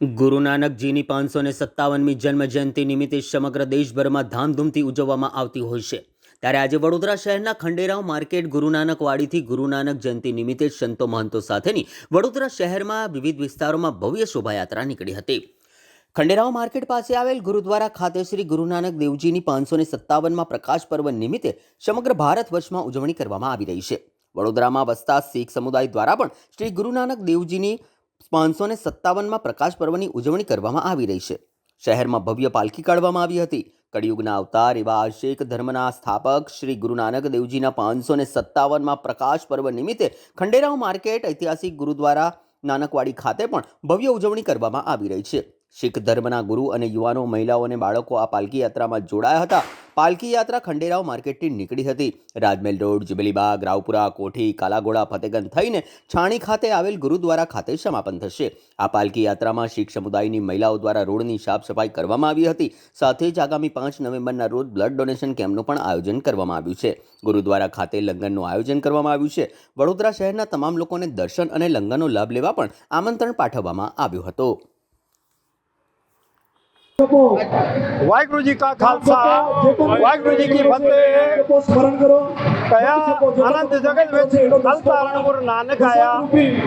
ગુરુ નાનકજીની પાંચસો ને સત્તાવનમી જન્મ જયંતિ નિમિત્તે સમગ્ર દેશભરમાં ધામધૂમથી ઉજવવામાં આવતી હોય છે. ત્યારે આજે વડોદરા શહેરના ખંડેરાવ માર્કેટ ગુરુ નાનકવાડીથી ગુરુ નાનક જયંતિ નિમિત્તે સંતો મહંતો સાથેની વડોદરા શહેરમાં વિવિધ વિસ્તારોમાં ભવ્ય શોભાયાત્રા નીકળી હતી. ખંડેરાવ માર્કેટ પાસે આવેલ ગુરુદ્વારા ખાતે શ્રી ગુરુ નાનક દેવજીની પાંચસો ને સત્તાવનમાં પ્રકાશ પર્વ નિમિત્તે સમગ્ર ભારત વર્ષમાં ઉજવણી કરવામાં આવી રહી છે. વડોદરામાં વસતા શીખ સમુદાય દ્વારા પણ શ્રી ગુરુ નાનક દેવજીની પાંચસો ને સત્તાવનમાં પ્રકાશ પર્વની ઉજવણી કરવામાં આવી રહી છે. શહેરમાં ભવ્ય પાલખી કાઢવામાં આવી હતી. કળિયુગના અવતાર એવા શેખ ધર્મના સ્થાપક શ્રી ગુરુ નાનક દેવજીના પાંચસો ને સત્તાવનમાં પ્રકાશ પર્વ નિમિત્તે ખંડેરાવ માર્કેટ ઐતિહાસિક ગુરુદ્વારા નાનકવાડી ખાતે પણ ભવ્ય ઉજવણી કરવામાં આવી રહી છે. શીખ ધર્મના ગુરુ અને યુવાનો, મહિલાઓ અને બાળકો આ પાલખી યાત્રામાં જોડાયા હતા. પાલકી યાત્રા ખંડેરાવ માર્કેટથી નીકળી હતી. રાજમહેલ રોડ, જુબેલીબાગ, રાવપુરા, કોઠી, કાલાઘોડા, ફતેગંજ થઈને છાણી ખાતે આવેલ ગુરુદ્વારા ખાતે સમાપન થશે. આ પાલકી યાત્રામાં શીખ સમુદાયની મહિલાઓ દ્વારા રોડની સાફ સફાઈ કરવામાં આવી હતી. સાથે જ આગામી પાંચ નવેમ્બરના રોજ બ્લડ ડોનેશન કેમ્પનું પણ આયોજન કરવામાં આવ્યું છે. ગુરુદ્વારા ખાતે લંગરનું આયોજન કરવામાં આવ્યું છે. વડોદરા શહેરના તમામ લોકોને દર્શન અને લંગરનો લાભ લેવા પણ આમંત્રણ પાઠવવામાં આવ્યું હતું. ਵਾਹਿਗੁਰੂ ਜੀ ਕਾ ਖਾਲਸਾ ਵਾਹਿਗੁਰੂ ਜੀ ਕੀ ਫਤਿਹ ਕਇਆ ਅਨੰਤ ਜਗਤ ਵਿੱਚ ਅਲਤਾਰਨ ਗੁਰੂ ਨਾਨਕ ਆਇਆ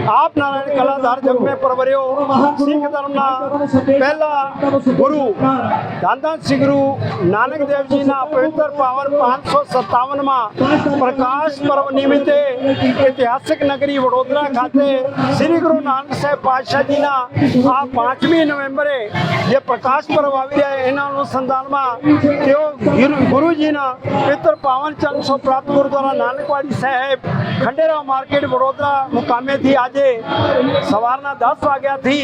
ਆਪ ਨਾਰਾਇਣ ਕਲਾ ਧਰ ਜਗ ਮੇ ਪਰਵਰਿਓ ਸਿੱਖ ਧਰਮ ਦਾ ਪਹਿਲਾ ਗੁਰੂ ਧੰਦਾਂ ਸਿੰਘ ਗੁਰੂ ਨਾਨਕ ਦੇਵ ਜੀ ના પવિત્ર પાવર પાંચસો સત્તાવનમાં પ્રકાશ પર્વ નિમિત્તે ઐતિહાસિક નગરી વડોદરા ખાતે શ્રી ગુરુ નાનક સાહેબ પાતશાહજીના આ પાંચમી નવેમ્બરે જે પ્રકાશ પર્વ આવી રહ્યા એના અનુસંધાનમાં તેઓ ગુરુ- ગુરુજીના પિતર પાવન ચાલીસો પ્રાપ્ત ગુરુદ્વારા નાનકવાડી સાહેબ ખંડેરા માર્કેટ વડોદરા મુકામેથી આજે સવારના દસ વાગ્યાથી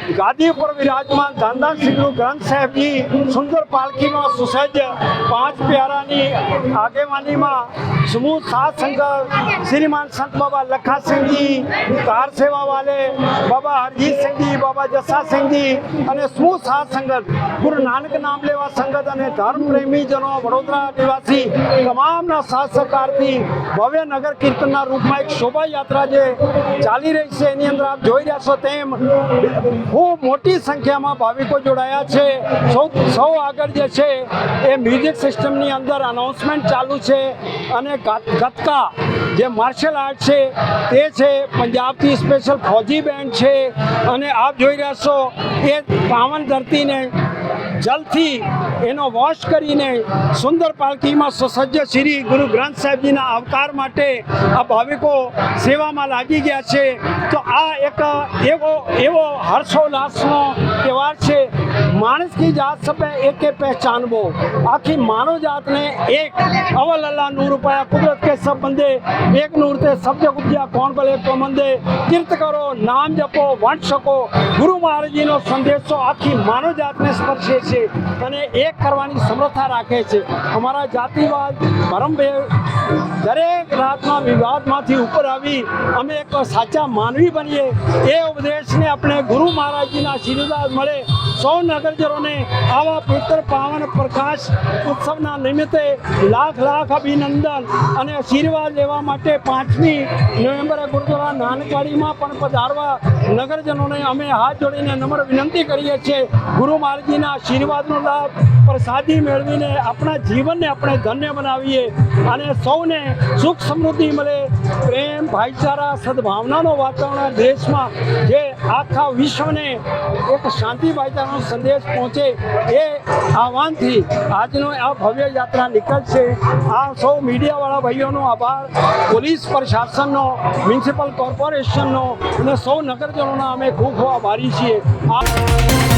ગાદી ઉપર વિરાજમાન ધાનદાર શ્રી ગુરુ ગ્રંથ સાહેબની સુંદર પાલખીમાં સુસજ્જ પાંચ પ્યારાની આગેવાનીમાં સમૂહ સાત સંગત શ્રીમાન સંત બાબા લખાસિંહજી, કાર સેવા વાલે બાબા હરજીત સિંહજી બાબા જસા સિંહજી અને સમૂહ સાત સંગત ગુરુ નાનક નામ લેવા સંગત અને ધર્મ પ્રેમીજનો વડોદરા નિવાસી તમામના સાથ સહકારથી ભવ્ય નગર કીર્તનના રૂપમાં એક શોભાયાત્રા જે ચાલી રહી છે, એની અંદર આપ જોઈ રહ્યા છો તેમ ખૂબ મોટી સંખ્યામાં ભાવિકો જોડાયા છે. સૌ સૌ આગળ જે છે, એ મ્યુઝિક સિસ્ટમની અંદર અનાઉન્સમેન્ટ ચાલુ છે અને ગતકા જે માર્શલ આર્ટ છે, તે છે, પંજાબથી સ્પેશિયલ ફૌજી બેન્ડ છે અને આપ જોઈ રહ્યા છો, એ પાવન ધરતીને જલથી એનો વોશ કરીને સુંદર પાલખીમાં સુસજ્જ શ્રી ગુરુ ગ્રંથ સાહેબજીના આવકાર માટે આ ભાવિકો સેવામાં લાગી ગયા છે. તો આ એક એવો એવો હર્ષોલ્લાસનો તહેવાર છે માણસ કી જાત સપે કે પહેચાનવો. આખી માનવ જાતને એક. અવલ અલ્લાહ નૂર પાયા કુદરત કે સબ બંદે. એક નૂર તે સબ જગ ઉપજ્યા, કોણ ભલે કો મંદે. કીર્ત કરો, નામ જપો વંટ શકો. ગુરુ મહારાજજીનો સંદેશો આખી માનવ જાતને સ્પર્શે છે અને એક કરવાની સમર્થા રાખે છે. અમારા જાતિવાદ ધર્મભેદ દરેક રાતમાં વિવાદમાંથી ઉપર આવી અમે એક સાચા માનવી બનીએ. એ ઉપદેશને આપણે ગુરુ મહારાજજીના આશીર્વાદ મળે. સૌ નગરજનોને આવા પવિત્ર પાવન પ્રકાશ ઉત્સવના નિમિત્તે લાખ લાખ અભિનંદન અને આશીર્વાદ લેવા માટે પાંચમી નવેમ્બરે ગુરુદ્વારા નાનકવાડીમાં પણ પધારવા નગરજનોને અમે હાથ જોડીને નમ્ર વિનંતી કરીએ છીએ. ગુરુ મહારાજજીના આશીર્વાદનો લાભ, પ્રસાદી મેળવીને આપણા જીવનને આપણે ધન્ય બનાવીએ અને સૌને સુખ સમૃદ્ધિ મળે. પ્રેમ, ભાઈચારા, સદભાવનાનો વાતાવરણ દેશમાં જે આખા વિશ્વને એક શાંતિ ભાઈચારાનો સંદેશ પહોંચે એ આહવાનથી આજનો આ ભવ્ય યાત્રા નીકળશે. આ સૌ મીડિયાવાળા ભાઈઓનો આભાર. પોલીસ પ્રશાસનનો, મ્યુનિસિપલ કોર્પોરેશનનો અને સૌ નગરજનોના અમે ખૂબ ખૂબ આભારી છીએ. આ